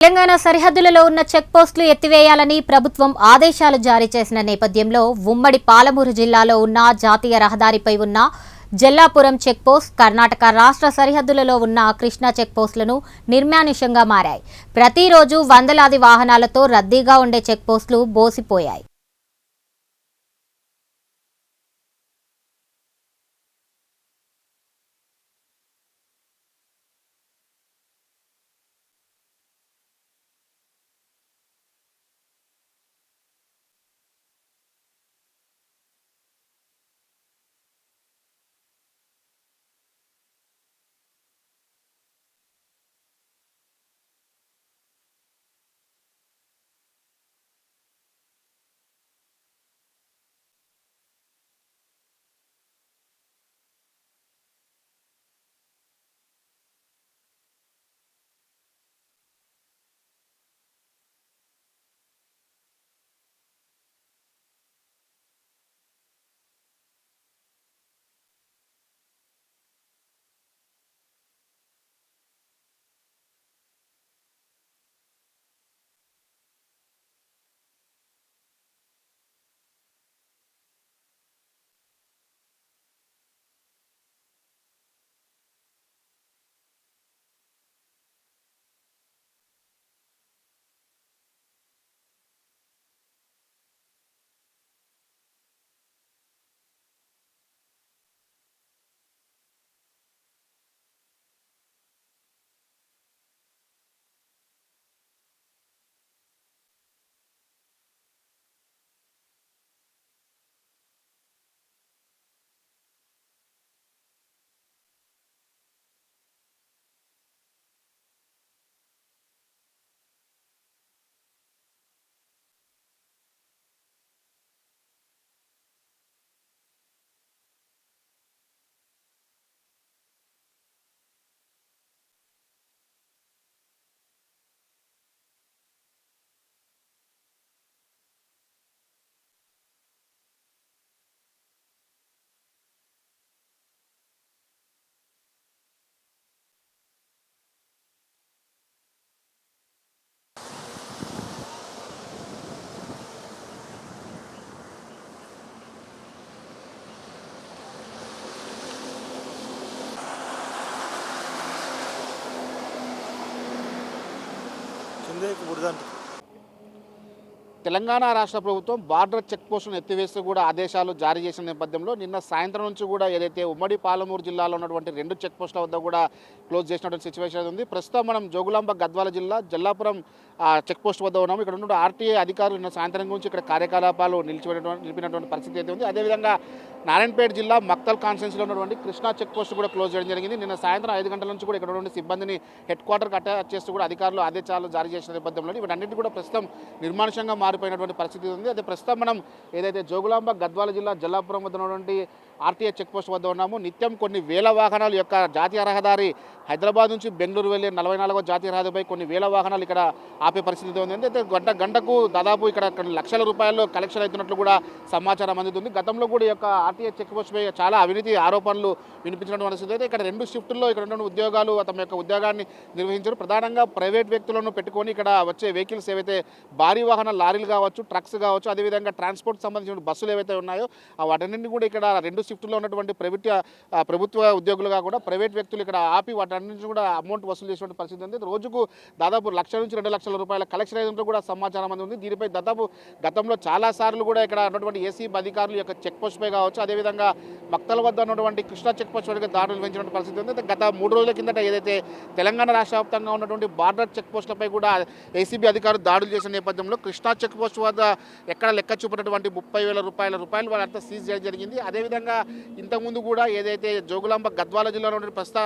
తెలంగాణ సరిహద్దులలో ఉన్న చెక్పోస్టులు ఎత్తివేయాలని ప్రభుత్వం ఆదేశాలు జారీ చేసిన నేపథ్యంలో ఉమ్మడి పాలమూరు జిల్లాలో ఉన్న జాతీయ రహదారిపై ఉన్న జల్లాపురం చెక్పోస్ట్ కర్ణాటక రాష్ట్ర సరిహద్దులలో ఉన్న కృష్ణా చెక్ పోస్టులను నిర్మానుష్యంగా మారాయి. ప్రతిరోజు వందలాది వాహనాలతో రద్దీగా ఉండే చెక్పోస్టులు బోసిపోయాయి. Şimdi buradan తెలంగాణ రాష్ట్ర ప్రభుత్వం బార్డర్ చెక్ పోస్టును ఎత్తివేస్తూ కూడా ఆదేశాలు జారీ చేసిన నేపథ్యంలో నిన్న సాయంత్రం నుంచి కూడా ఏదైతే ఉమ్మడి పాలమూరు జిల్లాలో ఉన్నటువంటి రెండు చెక్ పోస్టుల వద్ద కూడా క్లోజ్ చేసినటువంటి సిచ్యువేషన్ ఉంది. ప్రస్తుతం మనం జోగులాంబ గద్వాల జిల్లా జల్లాపురం చెక్ పోస్ట్ వద్ద ఉన్నాము. ఇక్కడ ఉన్న ఆర్టీఏ అధికారులు నిన్న సాయంత్రం నుంచి ఇక్కడ కార్యకలాపాలు నిలిచిపోయినటువంటి నిలిపినటువంటి పరిస్థితి అయితే ఉంది. అదేవిధంగా నారాయణపేట జిల్లా మక్తల్ కాన్స్టెన్సీలో ఉన్నటువంటి కృష్ణా చెక్ పోస్ట్ కూడా క్లోజ్ చేయడం జరిగింది. నిన్న సాయంత్రం ఐదు గంటల నుంచి కూడా ఇక్కడ ఉన్నటువంటి సిబ్బందిని హెడ్ క్వార్టర్కి అటాచ్ చేస్తూ కూడా అధికారులు ఆదేశాలు జారీ చేసిన నేపథ్యంలో వీటన్నిటి కూడా ప్రస్తుతం నిర్మానుషంగా మారిపోయినటువంటి పరిస్థితి ఉంది. అయితే ప్రస్తుతం మనం ఏదైతే జోగులాంబ గద్వాల జిల్లా జల్లాపురం వద్ద ఉన్నటువంటి ఆర్టీఏ చెక్ పోస్ట్ వద్ద ఉన్నాము. నిత్యం కొన్ని వేల వాహనాలు యొక్క జాతీయ రహదారి హైదరాబాద్ నుంచి బెంగళూరు వెళ్ళే నలభై నాలుగో జాతీయ రహదారిపై కొన్ని వేల వాహనాలు ఇక్కడ ఆపే పరిస్థితి ఉంది. అయితే గంట గంటకు దాదాపు ఇక్కడ కొన్ని లక్షల రూపాయలు కలెక్షన్ అవుతున్నట్లు కూడా సమాచారం అందుతుంది. గతంలో కూడా ఈ యొక్క ఆర్టీఏ చెక్ పోస్ట్పై చాలా అవినీతి ఆరోపణలు వినిపించినటువంటి పరిస్థితి అయితే ఇక్కడ రెండు షిఫ్టుల్లో ఇక్కడ ఉన్న ఉద్యోగాలు తమ యొక్క ఉద్యోగాన్ని నిర్వహించారు. ప్రధానంగా ప్రైవేట్ వ్యక్తులను పెట్టుకొని ఇక్కడ వచ్చే వెహికల్స్ ఏవైతే భారీ వాహన లారీలు కావచ్చు ట్రక్స్ కావచ్చు అదేవిధంగా ట్రాన్స్పోర్ట్ సంబంధించిన బస్సులు ఏవైతే ఉన్నాయో వాటన్నింటినీ కూడా ఇక్కడ రెండు షిఫ్ట్లో ఉన్నటువంటి ప్రభుత్వ ప్రభుత్వ ఉద్యోగులుగా కూడా ప్రైవేట్ వ్యక్తులు ఇక్కడ ఆపి వాటన్నింటిని కూడా అమౌంట్ వసూలు చేసిన పరిస్థితి ఉంది. రోజుకు దాదాపు లక్ష నుంచి రెండు లక్షల రూపాయల కలెక్షన్ అయినట్టు కూడా సమాచారం అంది ఉంది దీనిపై దాదాపు గతంలో చాలా సార్లు కూడా ఇక్కడ ఉన్నటువంటి ఏసీబీ అధికారులు యొక్క చెక్ పోస్ట్పై కావచ్చు అదేవిధంగా మక్తల వద్ద ఉన్నటువంటి కృష్ణా చెక్ పోస్ట్ వరకు దాడులు పెంచినటువంటి పరిస్థితి ఉంది. గత మూడు రోజుల కిందట ఏదైతే తెలంగాణ రాష్ట్ర వ్యాప్తంగా ఉన్నటువంటి బార్డర్ చెక్ పోస్టులపై కూడా ఏసీబీ అధికారులు దాడులు చేసిన నేపథ్యంలో కృష్ణా చెక్ పోస్ట్ వద్ద ఎక్కడ లెక్క చూపినటువంటి ముప్పై వేల రూపాయల రూపాయలు వాళ్ళంతా సీజ్ చేయడం జరిగింది. అదేవిధంగా ఇంతకుముందు కూడా ఏదైతే జోగులాంబ గద్వాల జిల్లాలో ఉన్న ప్రస్తుత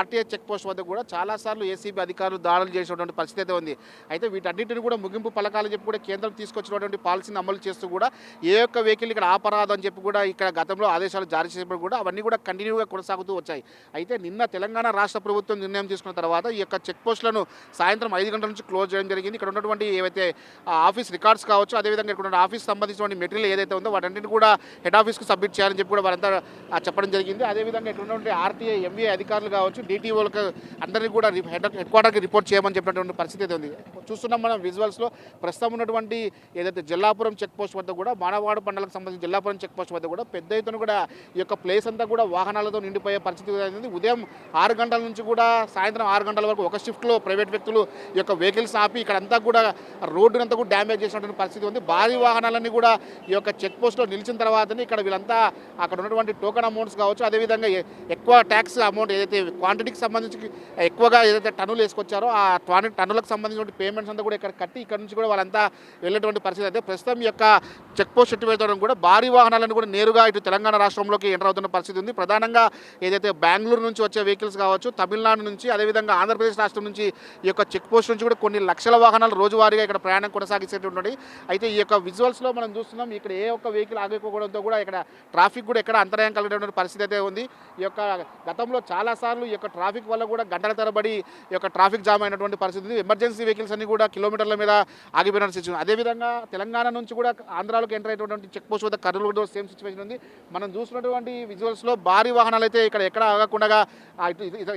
ఆర్టీఐ చెక్ పోస్ట్ వద్ద కూడా చాలాసార్లు ఏసీబీ అధికారులు దాడులు చేసినటువంటి పరిస్థితి అయితే ఉంది. అయితే వీటన్నిటిని కూడా ముగింపు పలకాలని చెప్పి కూడా కేంద్రం తీసుకొచ్చినటువంటి పాలసీని అమలు చేస్తూ కూడా ఏ ఒక్క వెహికల్ ఇక్కడ ఆపరాదు అని చెప్పి కూడా ఇక్కడ గతంలో ఆదేశాలు జారీ చేసినప్పుడు కూడా అవన్నీ కూడా కంటిన్యూగా కొనసాగుతూ వచ్చాయి. అయితే నిన్న తెలంగాణ రాష్ట్ర ప్రభుత్వం నిర్ణయం తీసుకున్న తర్వాత ఈ యొక్క చెక్ పోస్టులను సాయంత్రం ఐదు గంటల నుంచి క్లోజ్ చేయడం జరిగింది. ఇక్కడ ఉన్నటువంటి ఏవైతే ఆ ఆఫీస్ రికార్డ్స్ కావచ్చు అదేవిధంగా ఇక్కడ ఉన్న ఆఫీస్ సంబంధించిన మెటీరియల్ ఏదైతే ఉందో వాటన్నిటిని కూడా హెడ్ ఆఫీస్కి సబ్మిట్ చేయాలని చెప్పి కూడా వారంతా చెప్పడం జరిగింది. అదేవిధంగా ఇక్కడ ఉన్నటువంటి ఆర్టీఐ ఎంవీఐ అధికారులు కావచ్చు డిటిఓలకు అందరినీ కూడా హెడ్ హెడ్ క్వార్టర్కి రిపోర్ట్ చేయమని చెప్పినటువంటి పరిస్థితి అయితే ఉంది. చూస్తున్నాం మనం విజువల్స్లో ప్రస్తుతం ఉన్నటువంటి ఏదైతే జల్లాపురం చెక్ పోస్ట్ వద్ద కూడా మానవాడు పండలకు సంబంధించి జల్లాపురం చెక్ పోస్ట్ వద్ద కూడా పెద్ద ఎత్తున కూడా ఈ యొక్క ప్లేస్ అంతా కూడా వాహనాలతో నిండిపోయే పరిస్థితి ఉంది ఉదయం ఆరు గంటల నుంచి కూడా సాయంత్రం ఆరు గంటల వరకు ఒక షిఫ్ట్లో ప్రైవేట్ వ్యక్తులు ఈ యొక్క వెహికల్స్ ఆపి ఇక్కడంతా కూడా రోడ్డునంతా కూడా డ్యామేజ్ చేసినటువంటి పరిస్థితి ఉంది. భారీ వాహనాలన్నీ కూడా ఈ యొక్క చెక్ పోస్ట్లో నిలిచిన తర్వాతనే ఇక్కడ వీళ్ళంతా అక్కడ ఉన్నటువంటి టోకెన్ అమౌంట్స్ కావచ్చు అదేవిధంగా ఎక్కువ ట్యాక్స్ అమౌంట్ ఏదైతే క్వాంటిటీకి సంబంధించి ఎక్కువగా ఏదైతే టన్నులు వేసుకొచ్చారో ఆ ట్వాని టన్నులకు సంబంధించిన పేమెంట్స్ అంతా కూడా ఇక్కడ కట్టి ఇక్కడ నుంచి కూడా వాళ్ళంతా వెళ్ళేటువంటి పరిస్థితి అయితే ప్రస్తుతం ఈ యొక్క చెక్ పోస్ట్ చుట్టూ కూడా భారీ వాహనాలను కూడా నేరుగా ఇటు తెలంగాణ రాష్ట్రంలోకి ఎంటర్ అవుతున్న పరిస్థితి ఉంది. ప్రధానంగా ఏదైతే బెంగళూరు నుంచి వచ్చే వెహికల్స్ కావచ్చు తమిళనాడు నుంచి అదేవిధంగా ఆంధ్రప్రదేశ్ రాష్ట్రం నుంచి ఈ యొక్క చెక్ పోస్ట్ నుంచి కూడా కొన్ని లక్షల వాహనాలు రోజువారీగా ఇక్కడ ప్రయాణం కొనసాగించేటువంటి. అయితే ఈ యొక్క విజువల్స్లో మనం చూస్తున్నాం ఇక్కడ ఏ ఒక్క వెహికల్ ఆగిపోవడంతో కూడా ఇక్కడ ట్రాఫిక్ కూడా ఎక్కడ అంతరాయం కలిగేటువంటి పరిస్థితి అయితే ఉంది. ఈ యొక్క గతంలో చాలాసార్లు ఈ యొక్క ట్రాఫిక్ వల్ల కూడా గంటల తరబడి ఈ యొక్క ట్రాఫిక్ జామ్ అయినటువంటి పరిస్థితి ఉంది. ఎమర్జెన్సీ వెహికల్స్ అన్ని కూడా కిలోమీటర్ల మీద ఆగిపోయిన సిచ్యువేషన్ అదేవిధంగా తెలంగాణ నుంచి కూడా ఆంధ్రాలోకి ఎంటర్ అయినటువంటి చెక్ పోస్ట్ వద్ద కర్నూలు కూడా సేమ్ సిచ్యువేషన్ ఉంది. మనం చూసినటువంటి విజువల్స్లో భారీ వాహనాలు అయితే ఇక్కడ ఎక్కడ ఆగకుండా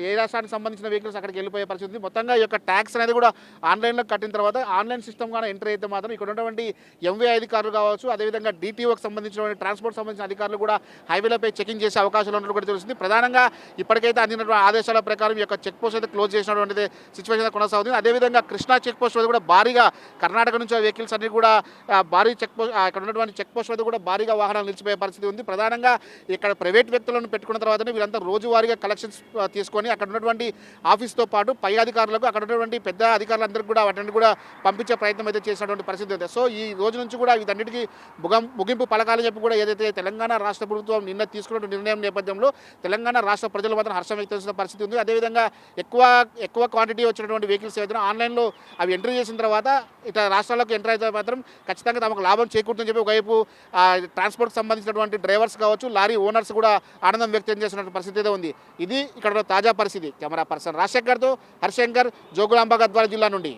ఏ రాష్ట్రానికి సంబంధించిన వెహికల్స్ అక్కడికి వెళ్ళిపోయే పరిస్థితి ఉంది. మొత్తంగా ఈ యొక్క ట్యాక్స్ అనేది కూడా ఆన్లైన్లో కట్టిన తర్వాత ఆన్లైన్ సిస్టమ్ కానీ ఎంటర్ అయితే మాత్రం ఇక్కడ ఉన్నటువంటి ఎంవీ అధికారులు కావచ్చు అదేవిధంగా డిటిఓకి సంబంధించిన ట్రాన్స్పోర్ట్ సంబంధించిన అధికారులు కూడా హైవేలపై చెకింగ్ చేసే అవకాశాలు ఉన్నట్టు కూడా తెలుస్తుంది. ప్రధానంగా ఇప్పటికైతే అందినటువంటి ఆదేశాల ప్రకారం ఈ యొక్క చెక్ పోస్ట్ అయితే క్లోజ్ చేసినటువంటి సిచ్యువేషన్ కొనసాగుతుంది. అదేవిధంగా కృష్ణా చెక్ పోస్ట్ వద్ద కూడా భారీగా కర్ణాటక నుంచి వెహికల్స్ అన్ని కూడా భారీ చెక్ పోస్ట్ అక్కడ ఉన్నటువంటి చెక్ పోస్ట్ వద్ద కూడా భారీగా వాహనాలు నిలిచిపోయే పరిస్థితి ఉంది. ప్రధానంగా ఇక్కడ ప్రైవేట్ వ్యక్తులను పెట్టుకున్న తర్వాతనే వీళ్ళంతా రోజువారీగా కలెక్షన్స్ తీసుకొని అక్కడ ఉన్నటువంటి ఆఫీస్తో పాటు పై అధికారులకు అక్కడ ఉన్నటువంటి పెద్ద అధికారులందరికీ కూడా వాటిని కూడా పంపించే ప్రయత్నం అయితే చేసినటువంటి పరిస్థితి ఉంది. సో ఈ రోజు నుంచి కూడా వీటన్నిటికీ ముగింపు పలకాలని చెప్పి కూడా ఏదైతే తెలంగాణ రాష్ట్ర ప్రభుత్వం నిన్న తీసుకున్న నిర్ణయం నేపథ్యంలో తెలంగాణ రాష్ట్ర ప్రజలు మాత్రం హర్షం వ్యక్తం చేసిన పరిస్థితి ఉంది. అదేవిధంగా ఎక్కువ ఎక్కువ క్వాంటిటీ వచ్చినటువంటి వెహికల్స్ ఏదైనా ఆన్లైన్లో అవి ఎంట్రీ చేసిన తర్వాత ఇట్లా రాష్ట్రాలకు ఎంటర్ అయితే మాత్రం ఖచ్చితంగా తమకు లాభం చేకూరుతుందని చెప్పి ఒకవైపు ఆ, ట్రాన్స్పోర్ట్కి సంబంధించినటువంటి డ్రైవర్స్ కావచ్చు లారీ ఓనర్స్ కూడా ఆనందం వ్యక్తం చేసినటువంటి పరిస్థితి అయితే ఉంది. ఇది ఇక్కడ తాజా పరిస్థితి. కెమెరా పర్సన్ రాజశేఖర్తో హర్శంకర్ జోగులాంబ గద్వాల జిల్లా నుండి.